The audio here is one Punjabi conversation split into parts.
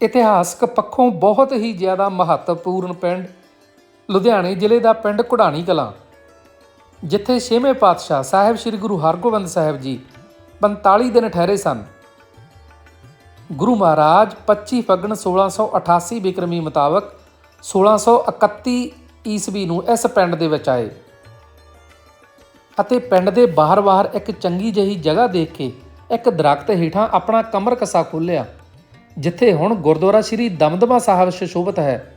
ਇਤਿਹਾਸਕ ਪੱਖੋਂ ਬਹੁਤ ਹੀ ਜ਼ਿਆਦਾ ਮਹੱਤਵਪੂਰਨ ਪਿੰਡ ਲੁਧਿਆਣੇ ਜ਼ਿਲ੍ਹੇ ਦਾ ਪਿੰਡ ਕੁਢਾਣੀ ਕਲਾਂ, ਜਿੱਥੇ ਛੇਵੇਂ ਪਾਤਸ਼ਾਹ ਸਾਹਿਬ ਸ੍ਰੀ ਗੁਰੂ ਹਰਗੋਬਿੰਦ ਸਾਹਿਬ ਜੀ 45 ਦਿਨ ਠਹਿਰੇ ਸਨ। ਗੁਰੂ ਮਹਾਰਾਜ 25 ਫੱਗਣ 1688 ਬਿਕਰਮੀ ਮੁਤਾਬਕ 1631 ਈਸਵੀ ਨੂੰ ਇਸ ਪਿੰਡ ਦੇ ਵਿੱਚ ਆਏ ਅਤੇ ਪਿੰਡ ਦੇ ਬਾਹਰ-ਬਾਹਰ ਇੱਕ ਚੰਗੀ ਜਿਹੀ ਜਗ੍ਹਾ ਦੇਖ ਕੇ ਇੱਕ ਦਰਖਤ ਹੇਠਾਂ ਆਪਣਾ ਕਮਰ ਕਸਾ ਖੋਲ੍ਹਿਆ। ਜਿੱਥੇ ਹੁਣ ਗੁਰਦੁਆਰਾ ਸ੍ਰੀ ਦਮਦਮਾ ਸਾਹਿਬ ਸੁਸ਼ੋਭਿਤ ਹੈ।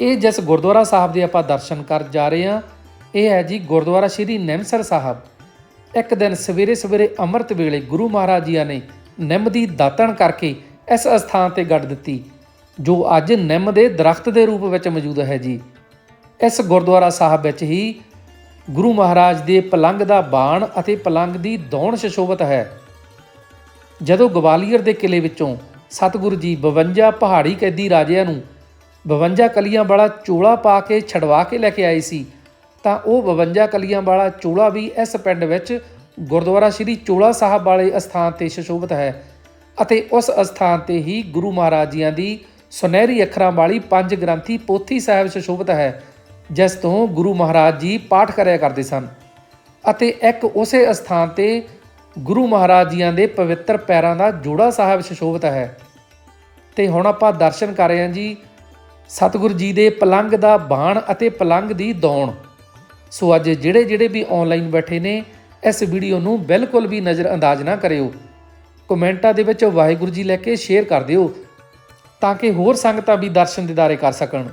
ਇਹ ਜਿਸ ਗੁਰਦੁਆਰਾ ਸਾਹਿਬ ਦੇ ਆਪਾਂ ਦਰਸ਼ਨ ਕਰ ਜਾ ਰਹੇ ਹਾਂ, ਇਹ ਹੈ ਜੀ ਗੁਰਦੁਆਰਾ ਸ੍ਰੀ ਨਿਮਸਰ ਸਾਹਿਬ। ਇੱਕ ਦਿਨ ਸਵੇਰੇ ਸਵੇਰੇ ਅੰਮ੍ਰਿਤ ਵੇਲੇ ਗੁਰੂ ਮਹਾਰਾਜ ਜੀ ਨੇ ਨਿੰਮ ਦੀ ਦਾਤਣ ਕਰਕੇ ਇਸ ਅਸਥਾਨ ਤੇ ਗੱਡ ਦਿੱਤੀ, ਜੋ ਅੱਜ ਨਿੰਮ ਦੇ ਦਰਖਤ ਦੇ ਰੂਪ ਵਿੱਚ ਮੌਜੂਦ ਹੈ ਜੀ। ਇਸ ਗੁਰਦੁਆਰਾ ਸਾਹਿਬ ਵਿੱਚ ਹੀ ਗੁਰੂ ਮਹਾਰਾਜ ਦੇ ਪਲੰਗ ਦਾ ਬਾਣ ਅਤੇ ਪਲੰਗ ਦੀ ਦੌਣ ਸੁਸ਼ੋਭਿਤ ਹੈ। ਜਦੋਂ ਗਵਾਲੀਅਰ ਦੇ ਕਿਲੇ ਵਿੱਚੋਂ ਸਤਿਗੁਰੂ ਜੀ 52 ਪਹਾੜੀ ਕੈਦੀ ਰਾਜਿਆਂ ਨੂੰ 52 ਕਲੀਆਂ ਵਾਲਾ ਚੋਲਾ ਪਾ ਕੇ ਛਡਵਾ ਕੇ ਲੈ ਕੇ ਆਏ ਸੀ, ਤਾਂ ਉਹ 52 ਕਲੀਆਂ ਵਾਲਾ ਚੋਲਾ ਵੀ ਇਸ ਪਿੰਡ ਵਿੱਚ ਗੁਰਦੁਆਰਾ ਸ੍ਰੀ ਚੋਲਾ ਸਾਹਿਬ ਵਾਲੇ ਅਸਥਾਨ ਤੇ ਸੁਸ਼ੋਭਿਤ ਹੈ ਅਤੇ ਉਸ ਅਸਥਾਨ ਤੇ ਹੀ ਗੁਰੂ ਮਹਾਰਾਜ ਜੀਆਂ ਦੀ ਸੁਨਹਿਰੀ ਅੱਖਰਾਂ ਵਾਲੀ ਪੰਜ ਗ੍ਰੰਥੀ ਪੋਥੀ ਸਾਹਿਬ ਸੁਸ਼ੋਭਿਤ ਹੈ, ਜਿਸ ਤੋਂ ਗੁਰੂ ਮਹਾਰਾਜ ਜੀ ਪਾਠ ਕਰਿਆ ਕਰਦੇ ਸਨ ਅਤੇ ਇੱਕ ਉਸੇ ਅਸਥਾਨ ਤੇ ਗੁਰੂ ਮਹਾਰਾਜ ਜੀਆਂ ਦੇ ਪਵਿੱਤਰ ਪੈਰਾਂ ਦਾ ਜੋੜਾ ਸਾਹਿਬ ਸੁਸ਼ੋਭਿਤ ਹੈ। ਤੇ ਹੁਣ ਆਪਾਂ ਦਰਸ਼ਨ ਕਰ ਰਹੇ ਹਾਂ ਜੀ, ਸਤਿਗੁਰੂ ਜੀ ਦੇ ਪਲੰਗ ਦਾ ਬਾਣ ਅਤੇ ਪਲੰਗ ਦੀ ਦੌਣ। ਸੋ ਅੱਜ ਜਿਹੜੇ ਜਿਹੜੇ ਵੀ ਆਨਲਾਈਨ ਬੈਠੇ ਨੇ, ਇਸ ਵੀਡੀਓ ਨੂੰ ਬਿਲਕੁਲ ਵੀ ਨਜ਼ਰ ਅੰਦਾਜ਼ ਨਾ ਕਰਿਓ। ਕਮੈਂਟਾਂ ਦੇ ਵਿੱਚ ਵਾਹਿਗੁਰੂ ਜੀ ਲੈ ਕੇ ਸ਼ੇਅਰ ਕਰ ਦਿਓ, ਤਾਂ ਕਿ ਹੋਰ ਸੰਗਤਾਂ ਵੀ ਦਰਸ਼ਨ ਦਿਦਾਰੇ ਕਰ ਸਕਣ।